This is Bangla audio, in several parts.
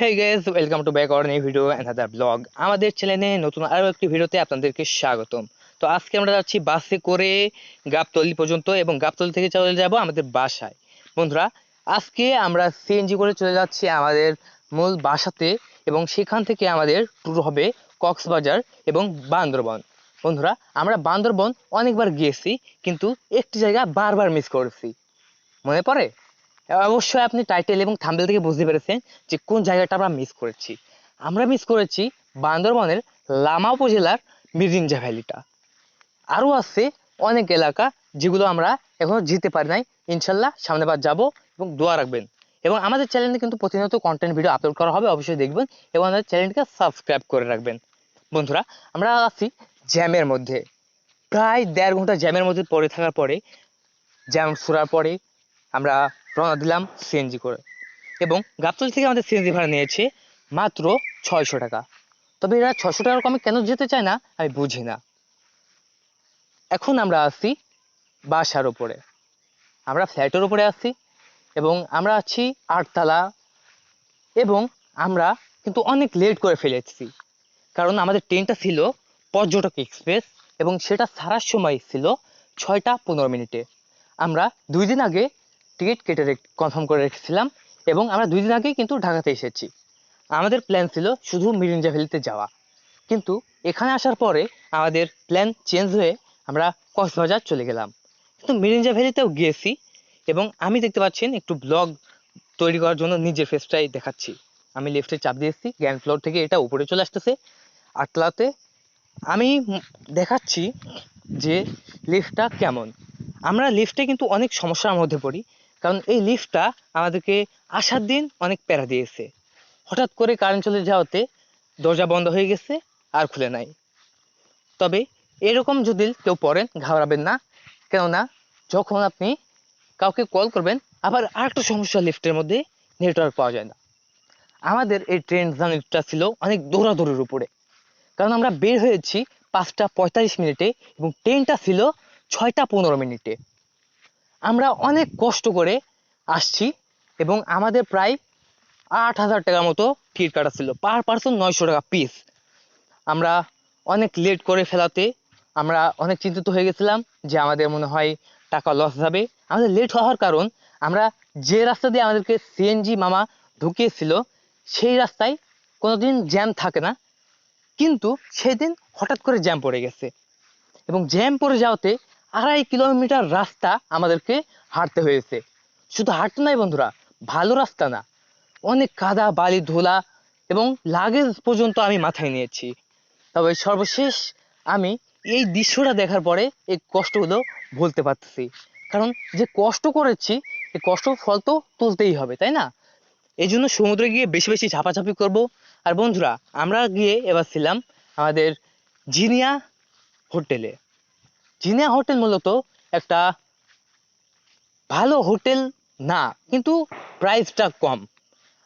Hey guys welcome to back or new video another blog আমাদের চ্যানেলে নতুন আরও একটি ভিডিওতে আপনাদেরকে স্বাগতম। তো আজকে আমরা যাচ্ছি বাসে করে গাবতলি পর্যন্ত এবং গাবতলি থেকে চলে যাব আমাদের বাসায়। বন্ধুরা, আজকে আমরা সিএনজি করে চলে যাচ্ছি আমাদের মূল বাসাতে এবং সেখান থেকে আমাদের ট্যুর হবে কক্সবাজার এবং বান্দরবন। বন্ধুরা, আমরা বান্দরবন অনেকবার গিয়েছি, কিন্তু একটি জায়গা বারবার মিস করেছি। মনে পড়ে? অবশ্যই আপনি টাইটেল এবং থাম্বেল থেকে বুঝতে পেরেছেন যে কোন জায়গাটা আমরা মিস করেছি। আমরা মিস করেছি বান্দরবনের লামা উপজেলার মিরিঞ্জা ভ্যালিটা আরও আছে অনেক এলাকা যেগুলো আমরা এখনও যেতে পারি নাই। ইনশাল্লাহ সামনেবার যাব এবং দোয়া রাখবেন। এবং আমাদের চ্যানেলে কিন্তু প্রতিনিয়ত কন্টেন্ট ভিডিও আপলোড করা হবে, অবশ্যই দেখবেন এবং আমাদের চ্যানেলটিকে সাবস্ক্রাইব করে রাখবেন। বন্ধুরা, আমরা আছি জ্যামের মধ্যে। প্রায় দেড় ঘণ্টা জ্যামের মধ্যে পড়ে থাকার পরে, জ্যাম সুরার পরে আমরা রওনা দিলাম সিএনজি করে। এবং গাবতল থেকে আমাদের সিএনজি ভাড়া নিয়েছে মাত্র ছয়শো টাকা। তবে এরা ছশো টাকার কমে কেন যেতে চায় না, আমি বুঝি না। এখন আমরা আছি বাসার উপরে আমরা ফ্ল্যাটের উপরে আছি এবং আমরা আছি আটতলা এবং আমরা কিন্তু অনেক লেট করে ফেলেছি। কারণ আমাদের ট্রেনটা ছিল পর্যটক এক্সপ্রেস এবং সেটা ছাড়ার সময় ছিল ছয়টা পনেরো মিনিটে। আমরা দুই দিন আগে টিকিট কেটে কনফার্ম করে রেখেছিলাম এবং আমরা দুই দিন আগেই কিন্তু ঢাকাতে এসেছি। আমাদের প্ল্যান ছিল শুধু মিরিঞ্জা ভ্যালিতে যাওয়া। কিন্তু এখানে আসার পরে আমাদের প্ল্যান চেঞ্জ হয়ে আমরা কক্সবাজার চলে গেলাম। কিন্তু মিরিঞ্জা ভ্যালিতেও গিয়েছি এবং আমি দেখতে পাচ্ছেন একটু ব্লগ তৈরি করার জন্য নিজের ফেসটাই দেখাচ্ছি। আমি লিফটে চাপ দিয়েছি গ্র্যান্ড ফ্লোর থেকে এটা উপরে চলে আসতেছে। আটলাতে আমি দেখাচ্ছি যে লিফটটা কেমন। আমরা লিফটে কিন্তু অনেক সমস্যার মধ্যে পড়ি। কারণ এই লিফটটা আমাদেরকে আসার দিন অনেক প্যারা দিয়েছে। হঠাৎ করে কারেন্ট চলে যাওয়াতে দরজা বন্ধ হয়ে গেছে, আর খুলে নাই। তবে এরকম যদি কেউ পড়েন, ঘাবড়াবেন না। কেননা, যখন আপনি কাউকে কল করবেন, আবার আরেকটা সমস্যা লিফটের মধ্যে নেটওয়ার্ক পাওয়া যায় না। আমাদের এই ট্রেন জার্নিটা ছিল অনেক দৌড়াদৌড়ির উপরে। কারণ আমরা বের হয়েছি পাঁচটা পঁয়তাল্লিশ মিনিটে এবং ট্রেনটা ছিল ছয়টা পনেরো মিনিটে। আমরা অনেক কষ্ট করে আসছি এবং আমাদের প্রায় আট হাজার টাকার মতো টিকিট কাটা ছিল পার পার্সন নয়শো টাকা পিস আমরা অনেক লেট করে ফেলাতে আমরা অনেক চিন্তিত হয়ে গেছিলাম যে আমাদের মনে হয় টাকা লস যাবে আমাদের লেট হওয়ার কারণ আমরা যে রাস্তা দিয়ে আমাদেরকে সিএনজি মামা ঢুকিয়েছিল, সেই রাস্তায় কোনোদিন জ্যাম থাকে না। কিন্তু সেদিন হঠাৎ করে জ্যাম পড়ে গেছে। এবং জ্যাম পড়ে যাওয়াতে আড়াই কিলোমিটার রাস্তা আমাদেরকে হাঁটতে হয়েছে। শুধু হাঁটতে নয় বন্ধুরা, ভালো রাস্তা না। অনেক কাদা, বালি, ধুলা এবং লাগেজ পর্যন্ত আমি মাথায় নিয়েছি। তবে সর্বশেষ আমি এই দৃশ্যটা দেখার পরে এই কষ্টগুলো ভুলতে পারতেছি। কারণ যে কষ্ট করেছি, এই কষ্ট ফল তো তুলতেই হবে, তাই না? এই জন্য সমুদ্রে গিয়ে বেশি বেশি ঝাপাঝাপি করব। আর বন্ধুরা, আমরা গিয়ে এবার ছিলাম আমাদের জিনিয়া হোটেলে। জিনিয়া হোটেল মূলত একটা ভালো হোটেল না, কিন্তু প্রাইসটা কম।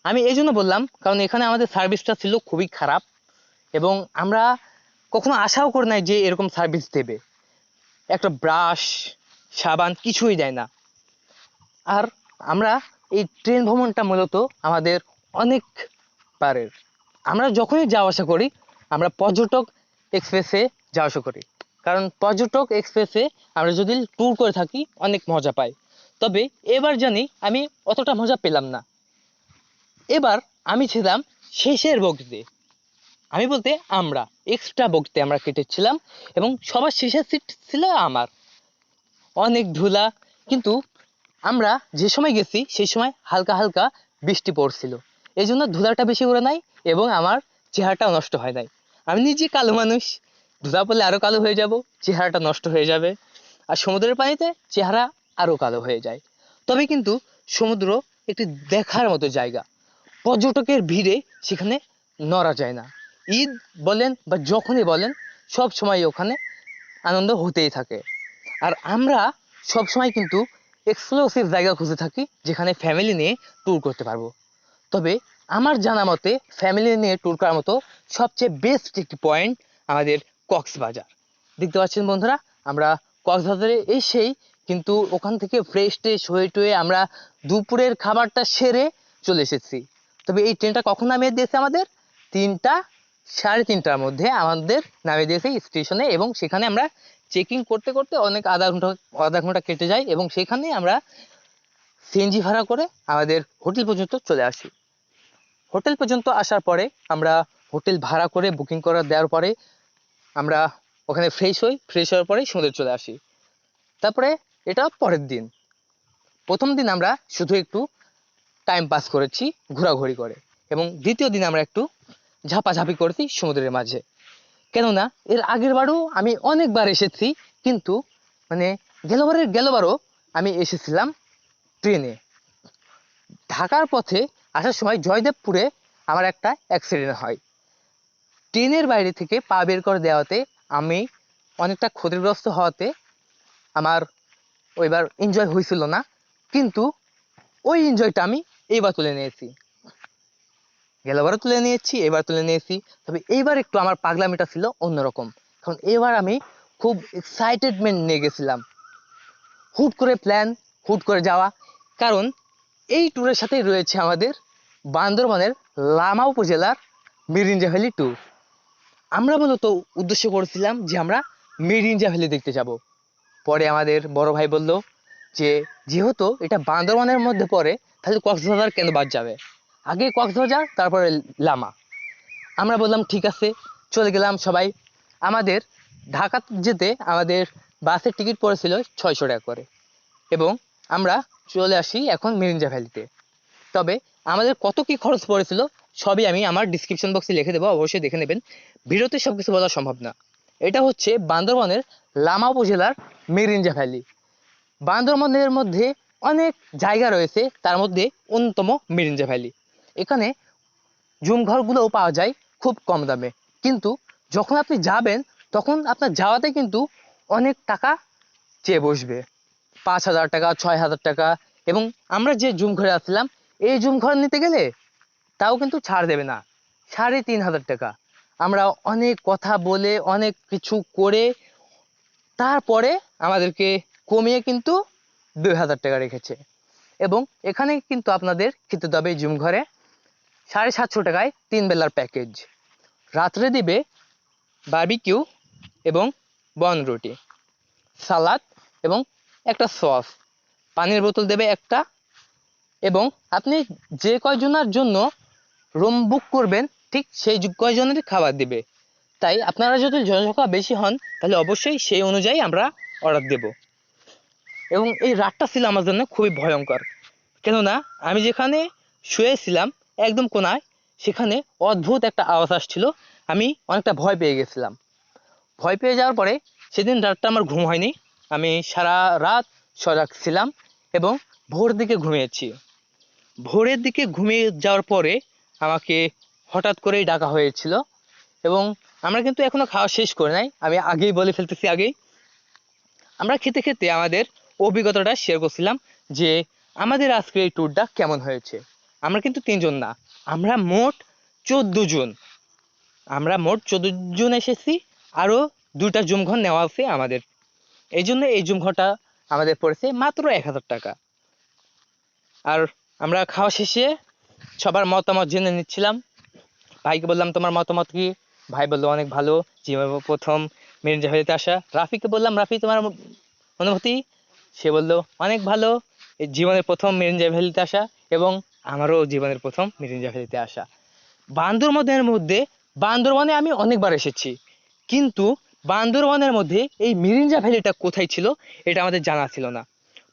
আমি এই জন্য বললাম, কারণ এখানে আমাদের সার্ভিসটা ছিল খুবই খারাপ এবং আমরা কখনো আশাও করি নাই যে এরকম সার্ভিস দেবে। একটা ব্রাশ সাবান কিছুই দেয় না। আর আমরা এই ট্রেন ভ্রমণটা মূলত আমাদের অনেক পারের। আমরা যখনই যাওয়া আসা করি, আমরা পর্যটক এক্সপ্রেসে যাওয়া আসা করি। কারণ পর্যটক এক্সপ্রেসে আমরা যদি ট্যুর করে থাকি, অনেক মজা পাই। তবে এবার জানি আমি অতটা মজা পেলাম না। এবার আমি ছিলাম শেষের বগিতে আমি বলতে আমরা এক্সট্রা বগিতে আমরা কেটেছিলাম এবং সবার শেষের সিট ছিল আমার। অনেক ধুলা, কিন্তু আমরা যে সময় গেছি, সেই সময় হালকা হালকা বৃষ্টি পড়ছিল। এই জন্য ধুলাটা বেশি করে নাই এবং আমার চেহারাটাও নষ্ট হয় নাই। আমি নিজে কালো মানুষ ধুলা পড়লে আরও কালো হয়ে যাব, চেহারাটা নষ্ট হয়ে যাবে। আর সমুদ্রের পানিতে চেহারা আরও কালো হয়ে যায়। তবে কিন্তু সমুদ্র একটি দেখার মতো জায়গা। পর্যটকের ভিড়ে সেখানে নড়া যায় না। ঈদ বলেন বা যখনই বলেন, সব সময় ওখানে আনন্দ হতেই থাকে। আর আমরা সব সময় কিন্তু এক্সক্লুসিভ জায়গা খুঁজে থাকি, যেখানে ফ্যামিলি নিয়ে ট্যুর করতে পারব। তবে আমার জানা মতে ফ্যামিলি নিয়ে ট্যুর করার মতো সবচেয়ে বেস্ট একটি পয়েন্ট আমাদের কক্সবাজার। দেখতে পাচ্ছেন বন্ধুরা, আমরা কক্সবাজারে এসেই কিন্তু ওখান থেকে ফ্রেশ ট্রেশ হয়ে টয়ে আমরা দুপুরের খাবারটা সেরে চলে এসেছি। তবে এই ট্রেনটা কখন নামিয়ে দিয়েছে আমাদের? তিনটা, সাড়ে তিনটার মধ্যে আমাদের নামিয়ে দিয়েছে স্টেশনে এবং সেখানে আমরা চেকিং করতে করতে অনেক আধা ঘণ্টা আধা ঘণ্টা কেটে যায় এবং সেখানে আমরা সিএনজি ভাড়া করে আমাদের হোটেল পর্যন্ত চলে আসি। হোটেল পর্যন্ত আসার পরে আমরা হোটেল ভাড়া করে বুকিং করা দেওয়ার পরে আমরা ওখানে ফ্রেশ হই ফ্রেশ হওয়ার পরে সমুদ্রে চলে আসি। তারপরে এটা পরের দিন। প্রথম দিন আমরা শুধু একটু টাইম পাস করেছি ঘোরাঘুরি করে এবং দ্বিতীয় দিন আমরা একটু ঝাপাঝাপি করেছি সমুদ্রের মাঝে। কেননা এর আগের বারও আমি অনেকবার এসেছি, কিন্তু মানে গেলবারের গেলবারও আমি এসেছিলাম ট্রেনে। ঢাকার পথে আসার সময় জয়দেবপুরে আমার একটা অ্যাক্সিডেন্ট হয়। ট্রেনের বাইরে থেকে পা বের করে দেওয়াতে আমি অনেকটা ক্ষতিগ্রস্ত হওয়াতে আমার ওইবার এনজয় হয়েছিল না। কিন্তু ওই এনজয়টা আমি এইবার তুলে নিয়েছি। গেলবারও তুলে নিয়েছি এবার তুলে নিয়েছি। তবে এইবার একটু আমার পাগলামিটা ছিল অন্যরকম। কারণ এবার আমি খুব এক্সাইটেডমেন্ট নিয়ে গেছিলাম। হুট করে প্ল্যান হুট করে যাওয়া। কারণ এই ট্যুরের সাথেই রয়েছে আমাদের বান্দরবানের লামা উপজেলার মিরিঞ্জা ভ্যালি ট্যুর আমরা মূলত উদ্দেশ্য করেছিলাম যে আমরা মিরিঞ্জা ভ্যালি দেখতে যাব। পরে আমাদের বড় ভাই বলল যে, যেহেতু এটা বান্দরবানের মধ্যে পড়ে, তাহলে কক্সবাজার কেন বাদ যাবে? আগে কক্সবাজার, তারপরে লামা। আমরা বললাম, ঠিক আছে, চলে গেলাম সবাই। আমাদের ঢাকা যেতে আমাদের বাসের টিকিট পড়েছিল ছয়শো টাকা করে। এবং আমরা চলে আসি এখন মিরিঞ্জা ভ্যালিতে। তবে আমাদের কত কি খরচ পড়েছিল সবই আমি আমার ডিসক্রিপশন বক্সে লিখে দেবো, অবশ্যই দেখে নেবেন। ভিডিওতে সব কিছু বলা সম্ভব না। এটা হচ্ছে বান্দরবনের লামা উপজেলার মিরিঞ্জা ভ্যালি। বান্দরবনের মধ্যে অনেক জায়গা রয়েছে, তার মধ্যে অন্যতম মিরিঞ্জা ভ্যালি। এখানে জুম ঘরগুলোও পাওয়া যায় খুব কম দামে। কিন্তু যখন আপনি যাবেন, তখন আপনার যাওয়াতে কিন্তু অনেক টাকা চেয়ে বসবে। পাঁচ হাজার টাকা, ছয় হাজার টাকা এবং আমরা যে জুম ঘরে আসছিলাম, এই জুম ঘর নিতে গেলে তাও কিন্তু ছাড় দেবে না। সাড়ে তিন হাজার টাকা। আমরা অনেক কথা বলে, অনেক কিছু করে, তারপরে আমাদেরকে কমিয়ে কিন্তু দুই হাজার টাকা রেখেছে। এবং এখানে কিন্তু আপনাদের খেতে দেবে জুম ঘরে সাড়ে সাতশো টাকায় তিন বেলার প্যাকেজ। রাত্রে দিবে বার্বিকিউ এবং বন রুটি, সালাদ এবং একটা সস। পানির বোতল দেবে একটা এবং আপনি যে কয়জনের জন্য রুম বুক করবেন, ঠিক সেই কয়জনের খাবার দিবে। তাই আপনারা যদি জনসংখ্যা বেশি হন, তাহলে অবশ্যই সেই অনুযায়ী আমরা অর্ডার দেব। এবং এই রাতটা ছিল আমার জন্য খুবই ভয়ঙ্কর। কেননা, আমি যেখানে শুয়েছিলাম, একদম কোনায়, সেখানে অদ্ভুত একটা আওয়াজ আসছিল। আমি অনেকটা ভয় পেয়ে গেছিলাম। ভয় পেয়ে যাওয়ার পরে সেদিন রাতটা আমার ঘুম হয়নি। আমি সারা রাত সজাগ ছিলাম এবং ভোর দিকে ঘুমিয়েছি। ভোরের দিকে ঘুমিয়ে যাওয়ার পরে আমাকে হঠাৎ করেই ডাকা হয়েছিল এবং আমরা কিন্তু এখনও খাওয়া শেষ করে নাই। আমি আগেই বলে ফেলতেছি আগেই। আমরা খেতে খেতে আমাদের অভিজ্ঞতাটা শেয়ার করছিলাম যে আমাদের আজকের এই ট্যুরটা কেমন হয়েছে। আমরা কিন্তু তিনজন না, আমরা মোট চোদ্দ জন। আমরা মোট চোদ্দ জন এসেছি, আরও দুটা জুম ঘর নেওয়া আছে আমাদের। এই জন্য এই জুম ঘরটা আমাদের পড়েছে মাত্র এক হাজার টাকা। আর আমরা খাওয়া শেষে সবার মতামত জেনে নিচ্ছিলাম। ভাইকে বললাম, তোমার মতামত কি? ভাই বলল, অনেক ভালো, জীবনে প্রথম মিরিঞ্জা ভ্যালিতে আসা রাফিকে বললাম, রাফি, তোমার অনুভূতি? সে বলল, অনেক ভালো জীবনের প্রথম মিরিঞ্জা ভ্যালিতে আসা এবং আমারও জীবনের প্রথম মিরিঞ্জা ভ্যালিতে আসা বান্দরবনের মধ্যে, বান্দরবনে আমি অনেকবার এসেছি, কিন্তু বান্দরবনের মধ্যে এই মিরিঞ্জা ভ্যালিটা কোথায় ছিল, এটা আমাদের জানা ছিল না।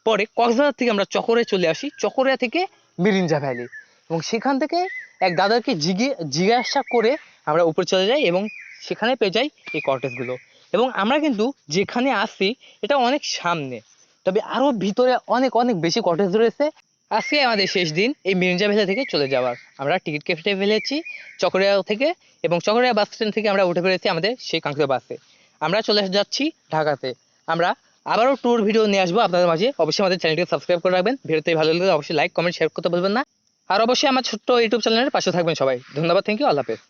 পরে কক্সবাজার থেকে আমরা চকরে চলে আসি, চকরিয়া থেকে মিরিঞ্জা ভ্যালি। এবং সেখান থেকে এক দাদাকে জিজ্ঞে জিজ্ঞাসা করে আমরা উপরে চলে যাই এবং সেখানে পেয়ে যাই এই কটেজগুলো এবং আমরা কিন্তু যেখানে আসি এটা অনেক সামনে। তবে আরও ভিতরে অনেক অনেক বেশি কটেজ রয়েছে। আজকে আমাদের শেষ দিন এই মির্জা ভেলা থেকে চলে যাওয়ার। আমরা টিকিট কেটে ফেলেছি, চকরিয়া থেকে এবং চকরিয়া বাস স্ট্যান্ড থেকে আমরা উঠে পড়েছি আমাদের সেই কাঙ্ক্ষিত বাসে আমরা চলে যাচ্ছি ঢাকাতে। আমরা আবারও ট্যুর ভিডিও নিয়ে আসব। আপনাদের মাঝে অবশ্যই আমাদের চ্যানেলটিকে সাবস্ক্রাইব করে রাখবেন। ভিডিওতে ভালো লাগলে অবশ্যই লাইক কমেন্ট শেয়ার করতে বলবেন না। আর অবশ্যই আমার ছোট্ট ইউটিউব চ্যানেলের পাশে থাকবেন সবাই। ধন্যবাদ থ্যাংক ইউ আল্লাহ হাফেজ।